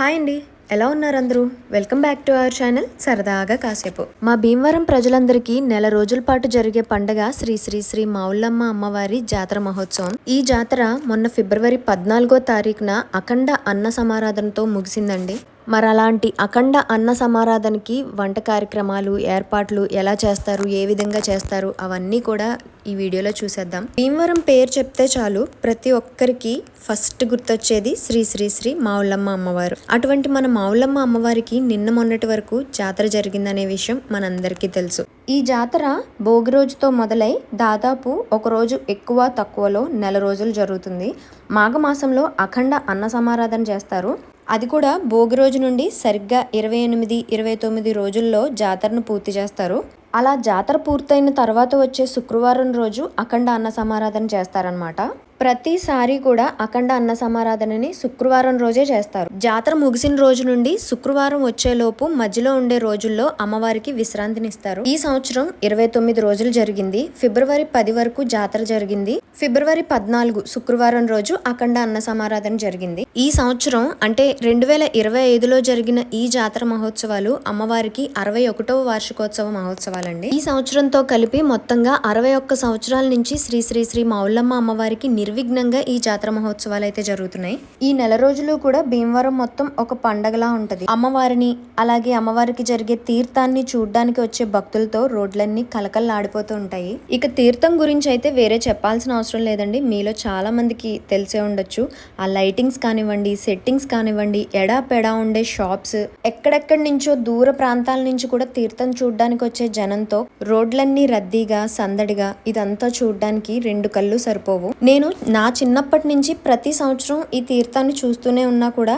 Hi అండి. ఎలా ఉన్నారు అందరూ? Welcome back to our channel సరదాగా కాసేపు. మా భీమవరం ప్రజలందరికీ నెల రోజుల పాటు జరిగే పండగ శ్రీ శ్రీ శ్రీ మావుల్లమ్మ అమ్మవారి జాతర మహోత్సవం. ఈ జాతర మొన్న ఫిబ్రవరి పద్నాలుగో తారీఖున అఖండ అన్న సమారాధనతో ముగిసిందండి. మరి అలాంటి అఖండ అన్న సమారాధనకి వంట కార్యక్రమాలు ఏర్పాట్లు ఎలా చేస్తారు ఏ విధంగా చేస్తారు అవన్నీ కూడా ఈ వీడియోలో చూసేద్దాం. భీమవరం పేరు చెప్తే చాలు. ప్రతి ఒక్కరికి ఫస్ట్ గుర్తొచ్చేది శ్రీ శ్రీ శ్రీ మావులమ్మ అమ్మవారు. అటువంటి మన మావులమ్మ అమ్మవారికి నిన్న మొన్నటి వరకు జాతర జరిగిందనే విషయం మనందరికీ తెలుసు. ఈ జాతర భోగి రోజుతో మొదలై దాదాపు ఒక రోజు ఎక్కువ తక్కువలో నెల రోజులు జరుగుతుంది. మాఘమాసంలో అఖండ అన్న సమారాధన చేస్తారు. అది కూడా భోగి రోజు నుండి సరిగ్గా ఇరవై ఎనిమిది ఇరవై తొమ్మిది రోజుల్లో జాతరను పూర్తి చేస్తారు. అలా జాతర పూర్తయిన తర్వాత వచ్చే శుక్రవారం రోజు అఖండ అన్న సమారాధన చేస్తారనమాట ప్రతిసారి కూడా అఖండ అన్న సమారాధనని శుక్రవారం రోజే చేస్తారు. జాతర ముగిసిన రోజు నుండి శుక్రవారం వచ్చేలోపు మధ్యలో ఉండే రోజుల్లో అమ్మవారికి విశ్రాంతినిస్తారు. ఈ సంవత్సరం ఇరవై తొమ్మిది రోజులు జరిగింది. ఫిబ్రవరి పది వరకు జాతర జరిగింది. ఫిబ్రవరి పద్నాలుగు శుక్రవారం రోజు అఖండ అన్న సమారాధన జరిగింది. ఈ సంవత్సరం అంటే రెండు వేల ఇరవై ఐదులో జరిగిన ఈ జాతర మహోత్సవాలు అమ్మవారికి అరవై ఒకటవ వార్షికోత్సవ మహోత్సవాలండి. ఈ సంవత్సరంతో కలిపి మొత్తంగా అరవై ఒక్క సంవత్సరాల నుంచి శ్రీ శ్రీ శ్రీ మావుల్లమ్మ అమ్మవారికి నిర్విఘ్నంగా ఈ జాతర మహోత్సవాలు అయితే జరుగుతున్నాయి. ఈ నెల రోజులు కూడా భీమవరం మొత్తం ఒక పండగలా ఉంటుంది. అమ్మవారిని అలాగే అమ్మవారికి జరిగే తీర్థాన్ని చూడడానికి వచ్చే భక్తులతో రోడ్లన్నీ కలకల్లాడిపోతూ ఉంటాయి. ఇక తీర్థం గురించి అయితే వేరే చెప్పాల్సిన అవసరం లేదండి. మీలో చాలా మందికి తెలిసే ఉండొచ్చు. ఆ లైటింగ్స్ కానివ్వండి సెట్టింగ్స్ కానివ్వండి ఎడా పెడా ఉండే షాప్స్ ఎక్కడెక్కడి నుంచో దూర ప్రాంతాల నుంచి కూడా తీర్థం చూడడానికి వచ్చే జనంతో రోడ్లన్నీ రద్దీగా సందడిగా ఇదంతా చూడడానికి రెండు కళ్ళు సరిపోవు. నేను నా చిన్నప్పటి నుంచి ప్రతి సంవత్సరం ఈ తీర్థాన్ని చూస్తూనే ఉన్నా కూడా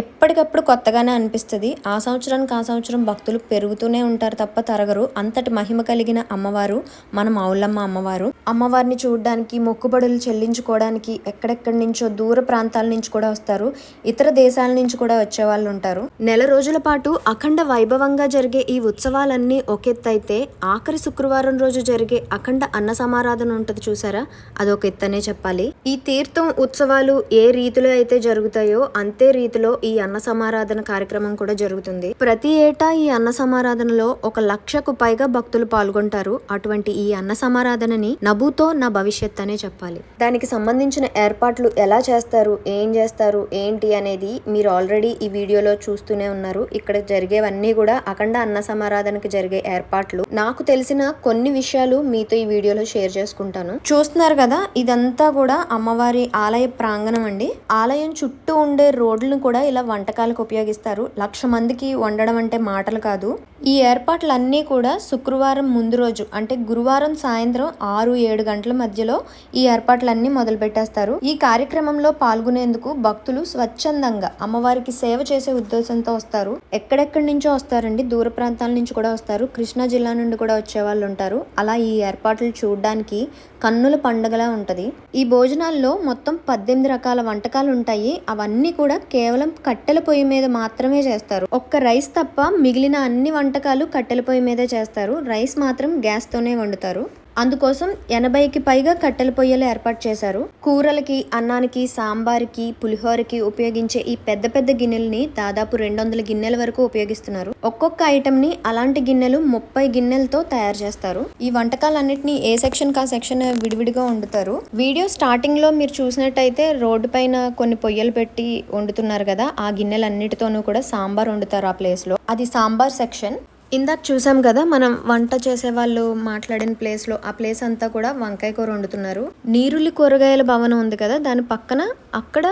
ఎప్పటికప్పుడు కొత్తగానే అనిపిస్తుంది. ఆ సంవత్సరానికి ఆ సంవత్సరం భక్తులు పెరుగుతూనే ఉంటారు తప్ప తరగరు. అంతటి మహిమ కలిగిన అమ్మవారు మన మావులమ్మ అమ్మవారు. అమ్మవారిని చూడడానికి మొక్కుబడులు చెల్లించుకోవడానికి ఎక్కడెక్కడి నుంచో దూర ప్రాంతాల నుంచి కూడా వస్తారు. ఇతర దేశాల నుంచి కూడా వచ్చే వాళ్ళు ఉంటారు. నెల రోజుల పాటు అఖండ వైభవంగా జరిగే ఈ ఉత్సవాలన్నీ ఒకెత్తైతే ఆఖరి శుక్రవారం రోజు జరిగే అఖండ అన్న సమారాధన ఉంటుంది చూసారా? అదొక ఎత్తనే చెప్పాలి. ఈ తీర్థం ఉత్సవాలు ఏ రీతిలో అయితే జరుగుతాయో అంతే రీతిలో ఈ అన్న సమారాధన కార్యక్రమం కూడా జరుగుతుంది. ప్రతి ఏటా ఈ అన్న సమారాధనలో ఒక లక్షకు పైగా భక్తులు పాల్గొంటారు. అటువంటి ఈ అన్న సమారాధనని నబుతో నా భవిష్యత్ అనే చెప్పాలి. దానికి సంబంధించిన ఏర్పాట్లు ఎలా చేస్తారు? ఏం చేస్తారు? ఏంటి అనేది మీరు ఆల్రెడీ ఈ వీడియోలో చూస్తూనే ఉన్నారు. ఇక్కడ జరిగేవన్నీ కూడా అఖండ అన్న సమారాధనకి జరిగే ఏర్పాట్లు. నాకు తెలిసిన కొన్ని విషయాలు మీతో ఈ వీడియోలో షేర్ చేసుకుంటాను. చూస్తున్నారు కదా ఇదంతా కూడా అమ్మవారి ఆలయ ప్రాంగణం అండి. ఆలయం చుట్టూ ఉండే రోడ్లను కూడా ఇలా వంటకాలకు ఉపయోగిస్తారు. లక్ష మందికి వండడం అంటే మాటలు కాదు. ఈ ఏర్పాట్లన్నీ కూడా శుక్రవారం ముందు రోజు అంటే గురువారం సాయంత్రం ఆరు ఏడు గంటల మధ్యలో ఈ ఏర్పాట్లన్నీ మొదలు పెట్టేస్తారు. ఈ కార్యక్రమంలో పాల్గొనేందుకు భక్తులు స్వచ్ఛందంగా అమ్మవారికి సేవ చేసే ఉద్దేశంతో వస్తారు. ఎక్కడెక్కడి నుంచో వస్తారండి దూర ప్రాంతాల నుంచి కూడా వస్తారు. కృష్ణా జిల్లా నుండి కూడా వచ్చే వాళ్ళు ఉంటారు. అలా ఈ ఏర్పాట్లు చూడడానికి కన్నుల పండగలా ఉంటుంది. ఈ భోజనాల్లో మొత్తం పద్దెనిమిది రకాల వంటకాలు ఉంటాయి. అవన్నీ కూడా కేవలం కట్టెల పొయ్యి మీద మాత్రమే చేస్తారు. ఒక్క రైస్ తప్ప మిగిలిన అన్ని వంటకాలు కట్టెల పొయ్యి మీదే చేస్తారు. రైస్ మాత్రం గ్యాస్తోనే వండుతారు. అందుకోసం ఎనభైకి పైగా కట్టెల పొయ్యలు ఏర్పాటు చేశారు. కూరలకి అన్నానికి సాంబార్కి పులిహోరకి ఉపయోగించే ఈ పెద్ద పెద్ద గిన్నెల్ని దాదాపు రెండు వందల గిన్నెల వరకు ఉపయోగిస్తున్నారు. ఒక్కొక్క ఐటమ్ని అలాంటి గిన్నెలు ముప్పై గిన్నెలతో తయారు చేస్తారు. ఈ వంటకాలన్నింటినీ ఏ సెక్షన్ కా సెక్షన్ విడివిడిగా వండుతారు. వీడియో స్టార్టింగ్లో మీరు చూసినట్టయితే రోడ్డు పైన కొన్ని పొయ్యలు పెట్టి వండుతున్నారు కదా ఆ గిన్నెలన్నిటితోనూ కూడా సాంబార్ వండుతారు ఆ ప్లేస్లో అది సాంబార్ సెక్షన్. ఇందాక చూసాం కదా మనం వంట చేసే వాళ్ళు మాట్లాడిన ప్లేస్లో ఆ ప్లేస్ అంతా కూడా వంకాయ కూర వండుతున్నారు. నీరుల్లి కూరగాయల భవనం ఉంది కదా దాని పక్కన అక్కడ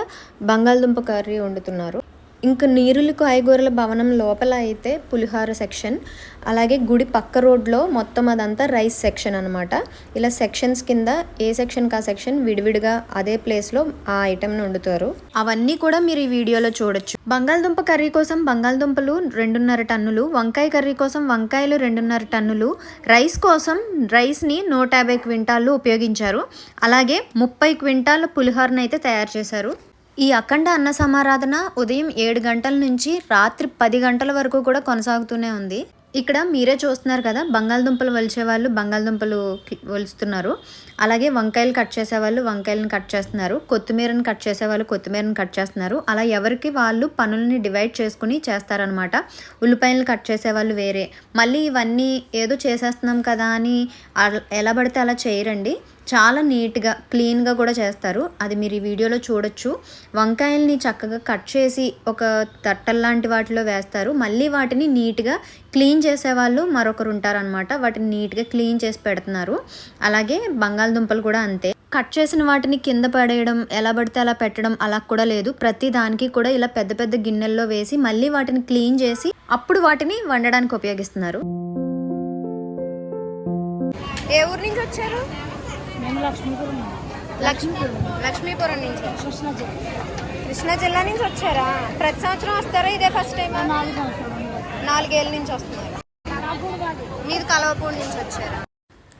బంగాళదుంప కర్రీ వండుతున్నారు. ఇంకా నీరులు కాయగూరల భవనం లోపల అయితే పులిహార సెక్షన్ అలాగే గుడి పక్క రోడ్లో మొత్తం అదంతా రైస్ సెక్షన్ అనమాట ఇలా సెక్షన్స్ కింద ఏ సెక్షన్ కా సెక్షన్ విడివిడిగా అదే ప్లేస్లో ఆ ఐటెంని వండుతారు. అవన్నీ కూడా మీరు ఈ వీడియోలో చూడొచ్చు. బంగాళదుంప కర్రీ కోసం బంగాళదుంపలు రెండున్నర టన్నులు వంకాయ కర్రీ కోసం వంకాయలు రెండున్నర టన్నులు రైస్ కోసం రైస్ని నూట యాభై క్వింటాళ్ళు ఉపయోగించారు. అలాగే ముప్పై క్వింటాల పులిహోరను అయితే తయారు చేశారు. ఈ అఖండ అన్న సమారాధన ఉదయం ఏడు గంటల నుంచి రాత్రి పది గంటల వరకు కూడా కొనసాగుతూనే ఉంది. ఇక్కడ మీరే చూస్తున్నారు కదా బంగాళదుంపలు వలిచే వాళ్ళు బంగాళదుంపలు వలుస్తున్నారు. అలాగే వంకాయలు కట్ చేసే వాళ్ళు వంకాయలను కట్ చేస్తున్నారు కొత్తిమీరని కట్ చేసే వాళ్ళు కొత్తిమీరని కట్ చేస్తున్నారు. అలా ఎవరికి వాళ్ళు పనులని డివైడ్ చేసుకుని చేస్తారనమాట ఉల్లిపాయలు కట్ చేసే వాళ్ళు వేరే. మళ్ళీ ఇవన్నీ ఏదో చేసేస్తున్నాం కదా అని ఎలా పడితే అలా చేయరండి. చాలా నీట్గా క్లీన్గా కూడా చేస్తారు. అది మీరు ఈ వీడియోలో చూడొచ్చు. వంకాయల్ని చక్కగా కట్ చేసి ఒక తట్టల్లాంటి వాటిలో వేస్తారు. మళ్ళీ వాటిని నీట్గా క్లీన్ చేసేవాళ్ళు మరొకరు ఉంటారనమాట వాటిని నీట్గా క్లీన్ చేసి పెడుతున్నారు. అలాగే బంగాళదుంపలు కూడా అంతే. కట్ చేసిన వాటిని కింద పడేయడం ఎలా పడితే అలా పెట్టడం అలా కూడా లేదు. ప్రతి దానికి కూడా ఇలా పెద్ద పెద్ద గిన్నెల్లో వేసి మళ్ళీ వాటిని క్లీన్ చేసి అప్పుడు వాటిని వండడానికి ఉపయోగిస్తున్నారు. ఏ ఊరు నుంచి వచ్చారు? లక్ష్మీపురం లక్ష్మీ లక్ష్మీపురం నుంచి. కృష్ణా జిల్లా. నుంచి వచ్చారా? ప్రతి సంవత్సరం వస్తారా ఇదే ఫస్ట్ టైం నాలుగేళ్ళ నుంచి వస్తున్నారు. మీది కలవపూడి నుంచి వచ్చారా?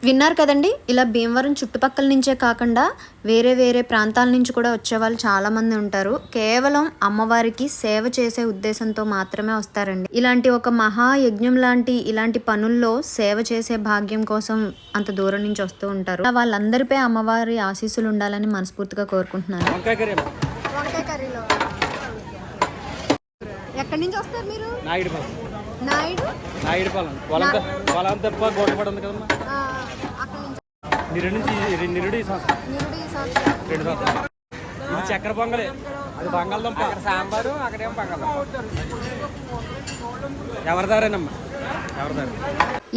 విన్నారు కదండి? ఇలా భీమవరం చుట్టుపక్కల నుంచే కాకుండా వేరే వేరే ప్రాంతాల నుంచి కూడా వచ్చేవాళ్ళు చాలా మంది ఉంటారు. కేవలం అమ్మవారికి సేవ చేసే ఉద్దేశంతో మాత్రమే వస్తారండి. ఇలాంటి ఒక మహా యజ్ఞం లాంటి ఇలాంటి పనుల్లో సేవ చేసే భాగ్యం కోసం అంత దూరం నుంచి వస్తూ ఉంటారు. వాళ్ళందరిపై అమ్మవారి ఆశీస్సులు ఉండాలని మనస్ఫూర్తిగా కోరుకుంటున్నాను. వంకాయ కర్రీ అమ్మ. వంకాయ కర్రీలో ఎక్కడి నుంచి వస్తారు మీరు? నాయుడు? గోడపడి ఉంది కదమ్మా. నిరుడు నుంచి నిరుడు సంవత్సరం. రెండు సంవత్సరాలు. ఇది చక్కెర పొంగలే. అది బంగాళదుంప. సాంబారు అక్కడేం బంగాళదుంప ఎవరిదారేనమ్మా ఎవరిదారు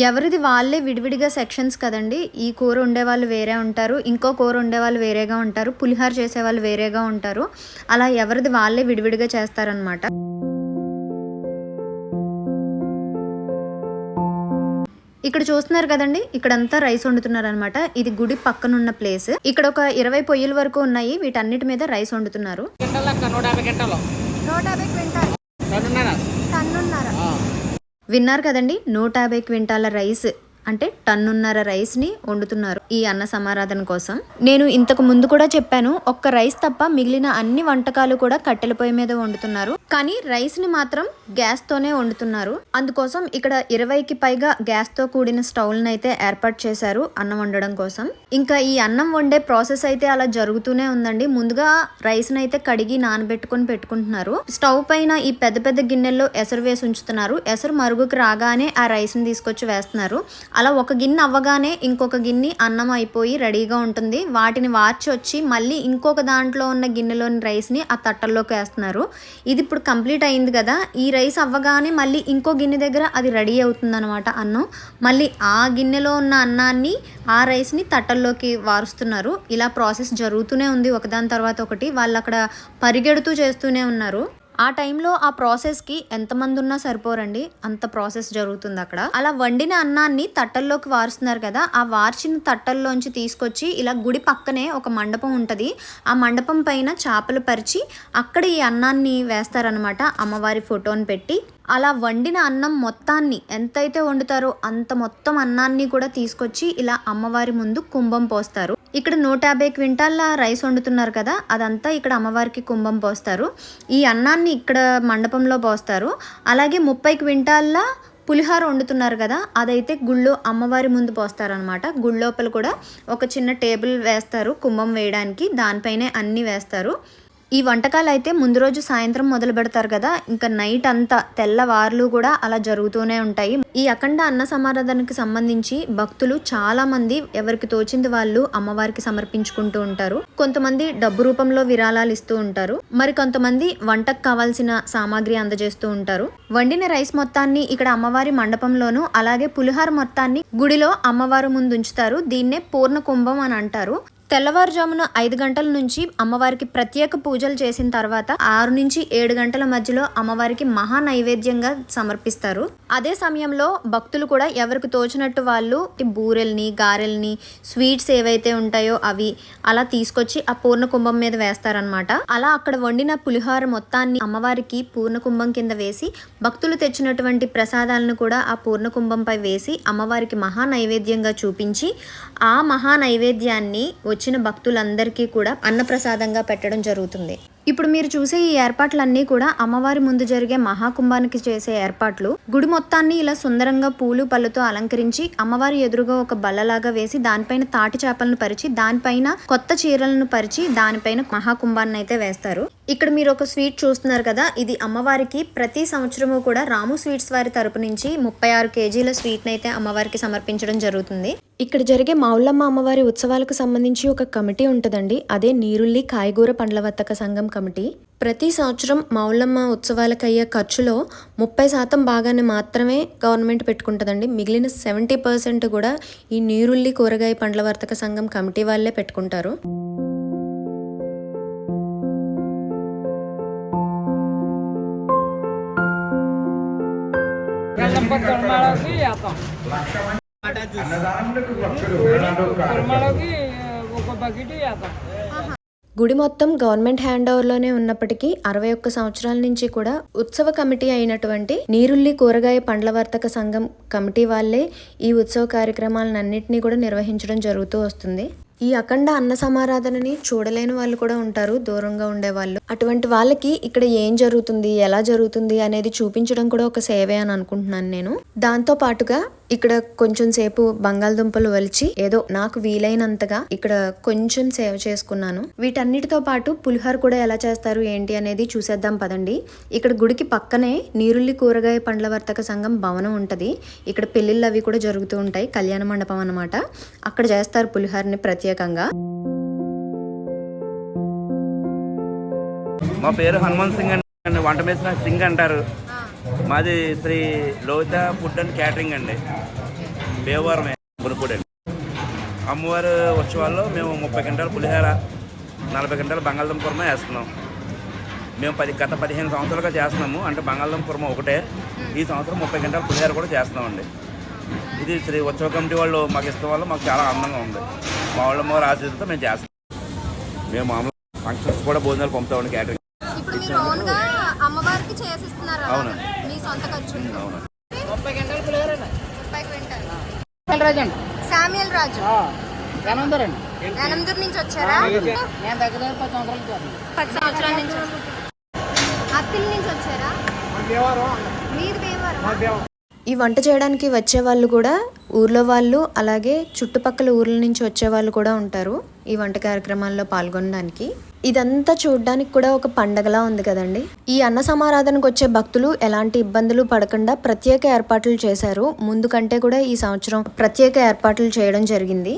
ఎవరిది వాళ్ళే విడివిడిగా సెక్షన్స్ కదండి. ఈ కూర ఉండేవాళ్ళు వేరే ఉంటారు. ఇంకో కూర ఉండేవాళ్ళు వేరేగా ఉంటారు. పులిహోర చేసేవాళ్ళు వేరేగా ఉంటారు. అలా ఎవరిది వాళ్ళే విడివిడిగా చేస్తారనమాట ఇక్కడ చూస్తున్నారు కదండి ఇక్కడంతా రైస్ వండుతున్నారు అనమాట ఇది గుడి పక్కన ఉన్న ప్లేస్. ఇక్కడ ఒక ఇరవై పొయ్యిల వరకు ఉన్నాయి వీటన్నిటి మీద రైస్ వండుతున్నారు. విన్నారు కదండి నూట యాభై క్వింటాల రైస్. అంటే టన్నున్నర రైస్ని వండుతున్నారు ఈ అన్న సమారాధన కోసం. నేను ఇంతకు ముందు కూడా చెప్పాను ఒక్క రైస్ తప్ప మిగిలిన అన్ని వంటకాలు కూడా కట్టెల పొయ్యి మీద వండుతున్నారు. కానీ రైస్ని మాత్రం గ్యాస్ తోనే వండుతున్నారు. అందుకోసం ఇక్కడ ఇరవైకి పైగా గ్యాస్తో కూడిన స్టవ్లను అయితే ఏర్పాటు చేశారు అన్నం వండడం కోసం. ఇంకా ఈ అన్నం వండే ప్రాసెస్ అయితే అలా జరుగుతూనే ఉందండి. ముందుగా రైస్ని అయితే కడిగి నానబెట్టుకొని పెట్టుకుంటున్నారు. స్టవ్ పైన ఈ పెద్ద పెద్ద గిన్నెల్లో ఎసరు వేసి ఉంచుతున్నారు. ఎసరు మరుగుకి రాగానే ఆ రైస్ని తీసుకొచ్చి వేస్తున్నారు. అలా ఒక గిన్నె అవ్వగానే ఇంకొక గిన్నె అన్నం అయిపోయి రెడీగా ఉంటుంది. వాటిని వార్చి వచ్చి మళ్ళీ ఇంకొక దాంట్లో ఉన్న గిన్నెలోని రైస్ని ఆ తట్టల్లోకి వేస్తున్నారు. ఇది ఇప్పుడు కంప్లీట్ అయింది కదా? ఈ రైస్ అవ్వగానే మళ్ళీ ఇంకో గిన్నె దగ్గర అది రెడీ అవుతుంది అన్నం. మళ్ళీ ఆ గిన్నెలో ఉన్న అన్నాన్ని ఆ రైస్ని తట్టల్లోకి వారుస్తున్నారు. ఇలా ప్రాసెస్ జరుగుతూనే ఉంది. ఒకదాని తర్వాత ఒకటి. వాళ్ళు అక్కడ పరిగెడుతూ చేస్తూనే ఉన్నారు. ఆ టైంలో ఆ ప్రాసెస్కి ఎంతమంది ఉన్నా సరిపోరండి. అంత ప్రాసెస్ జరుగుతుంది అక్కడ. అలా వండిన అన్నాన్ని తట్టల్లోకి వారుస్తున్నారు కదా ఆ వార్చిన తట్టల్లోంచి తీసుకొచ్చి ఇలా గుడి పక్కనే ఒక మండపం ఉంటుంది. ఆ మండపం పైన చేపలు పరిచి అక్కడ ఈ అన్నాన్ని వేస్తారనమాట అమ్మవారి ఫోటోని పెట్టి అలా వండిన అన్నం మొత్తాన్ని ఎంతైతే వండుతారో అంత మొత్తం అన్నాన్ని కూడా తీసుకొచ్చి ఇలా అమ్మవారి ముందు కుంభం పోస్తారు. ఇక్కడ నూట యాభై క్వింటాల రైస్ వండుతున్నారు కదా అదంతా ఇక్కడ అమ్మవారికి కుంభం పోస్తారు. ఈ అన్నాన్ని ఇక్కడ మండపంలో పోస్తారు. అలాగే ముప్పై క్వింటాల పులిహోర వండుతున్నారు కదా అదైతే గుళ్ళో అమ్మవారి ముందు పోస్తారనమాట గుళ్ళోపల కూడా ఒక చిన్న టేబుల్ వేస్తారు కుంభం వేయడానికి దానిపైనే అన్నీ వేస్తారు. ఈ వంటకాలు అయితే ముందు రోజు సాయంత్రం మొదలు పెడతారు కదా ఇంకా నైట్ అంతా తెల్లవార్లు కూడా అలా జరుగుతూనే ఉంటాయి. ఈ అఖండ అన్న సమారాధనకి సంబంధించి భక్తులు చాలా మంది ఎవరికి తోచింది వాళ్ళు అమ్మవారికి సమర్పించుకుంటూ ఉంటారు. కొంతమంది డబ్బు రూపంలో విరాళాలు ఇస్తూ ఉంటారు. మరి కొంతమంది వంటకు కావాల్సిన సామాగ్రి అందజేస్తూ ఉంటారు. వండిన రైస్ మొత్తాన్ని ఇక్కడ అమ్మవారి మండపంలోను అలాగే పులిహార మొత్తాన్ని గుడిలో అమ్మవారు ముందు ఉంచుతారు. దీన్నే పూర్ణ కుంభం అని అంటారు. తెల్లవారుజామున ఐదు గంటల నుంచి అమ్మవారికి ప్రత్యేక పూజలు చేసిన తర్వాత ఆరు నుంచి ఏడు గంటల మధ్యలో అమ్మవారికి మహా నైవేద్యంగా సమర్పిస్తారు. అదే సమయంలో భక్తులు కూడా ఎవరికి తోచినట్టు వాళ్ళు ఈ బూరెల్ని గారెల్ని స్వీట్స్ ఏవైతే ఉంటాయో అవి అలా తీసుకొచ్చి ఆ పూర్ణ కుంభం మీద వేస్తారనమాట అలా అక్కడ వండిన పులిహోర మొత్తాన్ని అమ్మవారికి పూర్ణ కుంభం కింద వేసి భక్తులు తెచ్చినటువంటి ప్రసాదాలను కూడా ఆ పూర్ణ కుంభంపై వేసి అమ్మవారికి మహా నైవేద్యంగా చూపించి ఆ మహా నైవేద్యాన్ని వచ్చిన భక్తులందరికీ కూడా అన్నప్రసాదంగా పెట్టడం జరుగుతుంది. ఇప్పుడు మీరు చూసే ఈ ఏర్పాట్లన్నీ కూడా అమ్మవారి ముందు జరిగే మహాకుంభానికి చేసే ఏర్పాట్లు. గుడి మొత్తాన్ని ఇలా సుందరంగా పూలు పళ్ళతో అలంకరించి అమ్మవారి ఎదురుగా ఒక బల్లలాగా వేసి దానిపైన తాటి చేపలను పరిచి దానిపైన కొత్త చీరలను పరిచి దానిపైన మహాకుంభాన్ని అయితే వేస్తారు. ఇక్కడ మీరు ఒక స్వీట్ చూస్తున్నారు కదా ఇది అమ్మవారికి ప్రతి సంవత్సరము కూడా రాము స్వీట్స్ వారి తరపు నుంచి ముప్పై ఆరు కేజీల స్వీట్ని అయితే అమ్మవారికి సమర్పించడం జరుగుతుంది. ఇక్కడ జరిగే మౌళ్ళమ్మ అమ్మవారి ఉత్సవాలకు సంబంధించి ఒక కమిటీ ఉంటుందండి అదే నీరుల్లి కాయగూర పండ్ల వర్తక సంఘం కమిటీ. ప్రతి సంవత్సరం మౌళ్ళమ్మ ఉత్సవాలకు అయ్యే ఖర్చులో ముప్పై శాతం భాగాన్ని మాత్రమే గవర్నమెంట్ పెట్టుకుంటుందండి మిగిలిన సెవెంటీ పర్సెంట్ కూడా ఈ నీరుల్లి కూరగాయ పండ్ల వర్తక సంఘం కమిటీ వాళ్ళే పెట్టుకుంటారు. కుర్మాలోకి వేస్తాం కుర్మాలోకి ఒక బకెట్ వేస్తాం గుడి మొత్తం గవర్నమెంట్ హ్యాండ్ ఓవర్లోనే ఉన్నప్పటికీ అరవై ఒక్క సంవత్సరాల నుంచి కూడా ఉత్సవ కమిటీ అయినటువంటి నీరుల్లి కూరగాయ పండ్ల వర్తక సంఘం కమిటీ వాళ్ళే ఈ ఉత్సవ కార్యక్రమాలన్నింటినీ కూడా నిర్వహించడం జరుగుతూ వస్తుంది. ఈ అఖండ అన్న సమారాధనని చూడలేని వాళ్ళు కూడా ఉంటారు దూరంగా ఉండేవాళ్ళు అటువంటి వాళ్ళకి ఇక్కడ ఏం జరుగుతుంది ఎలా జరుగుతుంది అనేది చూపించడం కూడా ఒక సేవే అని అనుకుంటున్నాను నేను. దాంతో పాటుగా ఇక్కడ కొంచెం సేపు బంగాళదుంపలు వలిచి ఏదో నాకు వీలైనంతగా ఇక్కడ కొంచెం సేవ చేసుకున్నాను. వీటన్నిటితో పాటు పులిహోర కూడా ఎలా చేస్తారు ఏంటి అనేది చూసేద్దాం పదండి. ఇక్కడ గుడికి పక్కనే నీరుల్లి కూరగాయ పండ్ల వర్తక సంఘం భవనం ఉంటది. ఇక్కడ పెళ్ళిళ్ళు అవి కూడా జరుగుతూ ఉంటాయి కళ్యాణ మండపం అన్నమాట. అక్కడ చేస్తారు పులిహోరని ప్రత్యేకంగా. మా పేరు హనుమంత్ సింగ్ అండి. వంట మేసిన సింగ్ అంటారు. మాది Sri Lohitha food and catering అండి. భీమవరం గురుపూడి అండి. అమ్మవారి ఉత్సవాల్లో మేము ముప్పై గంటల పులిహోర నలభై గంటల బంగాళదుంప కుర్మ వేస్తున్నాం. మేము పది గత పదిహేను సంవత్సరాలుగా చేస్తున్నాము. అంటే బంగాళదుంప కుర్మ ఒకటే. ఈ సంవత్సరం ముప్పై గంటల పులిహోర కూడా చేస్తున్నామండి. ఇది శ్రీ ఉత్సవ కమిటీ వాళ్ళు మాకు ఇష్టం వల్ల మాకు చాలా ఆనందంగా ఉంది. మా వాళ్ళ అమ్మవారి ఆశీర్వాదంతో మేము చేస్తాం మేము మామూలు ఫంక్షన్స్ కూడా భోజనాలు పంపుతామండి క్యాటరింగ్ అవును. మీ అవును. రాజు. నుంచి వచ్చారా? పది సంవత్సరాలు నుంచి. అత్తిలి నుంచి వచ్చారా? మీరు ఈ వంట చేయడానికి వచ్చే వాళ్ళు కూడా ఊర్లో వాళ్ళు అలాగే చుట్టుపక్కల ఊర్ల నుంచి వచ్చే వాళ్ళు కూడా ఉంటారు ఈ వంట కార్యక్రమాల్లో పాల్గొనడానికి. ఇదంతా చూడడానికి కూడా ఒక పండగలా ఉంది కదండి. ఈ అన్న సమారాధనకు వచ్చే భక్తులు ఎలాంటి ఇబ్బందులు పడకుండా ప్రత్యేక ఏర్పాట్లు చేశారు. ముందు కంటే కూడా ఈ సంవత్సరం ప్రత్యేక ఏర్పాట్లు చేయడం జరిగింది.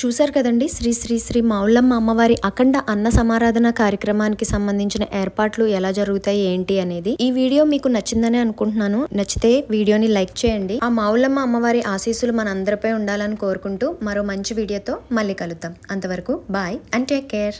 చూశారు కదండి? శ్రీ శ్రీ శ్రీ మౌళ్ళమ్మ అమ్మవారి అఖండ అన్న సమారాధన కార్యక్రమానికి సంబంధించిన ఏర్పాట్లు ఎలా జరుగుతాయి ఏంటి అనేది ఈ వీడియో మీకు నచ్చిందని అనుకుంటున్నాను. నచ్చితే వీడియోని లైక్ చేయండి. ఆ మౌళ్ళమ్మ అమ్మవారి ఆశీస్సులు మన అందరిపై ఉండాలని కోరుకుంటూ మరో మంచి వీడియోతో మళ్ళీ కలుద్దాం. అంతవరకు బాయ్ అండ్ టేక్ కేర్.